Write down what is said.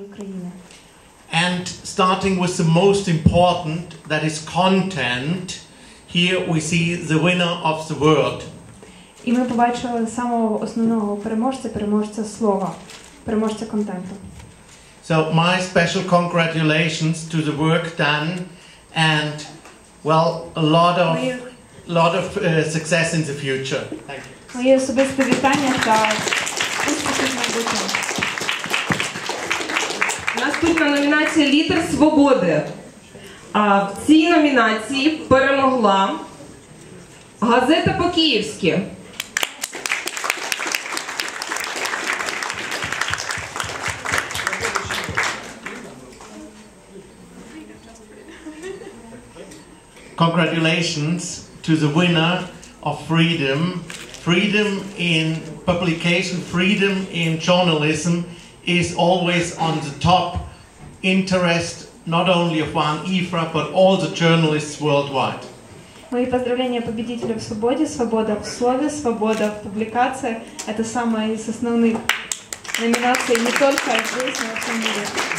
України. And starting with the most important, that is content, here we see the winner of the word. І ми побачили самого основного переможця, переможця слова, переможця контенту. So my special congratulations to the work done and well a lot of Моє, lot of uh, success in the future. Thank you. моє особисте вітання та успіхів в майбутньому. Наступна номінація Літер свободи. А в цій номінації перемогла газета по-київськи. Congratulations to the winner of freedom. Freedom in publication, freedom in journalism is always on the top interest not only of one IFRA but all the journalists worldwide. Мои поздравления победителю в свободе, свобода в слове, свобода в публикации. Это самая из основных номинаций не только здесь, но и во всем мире.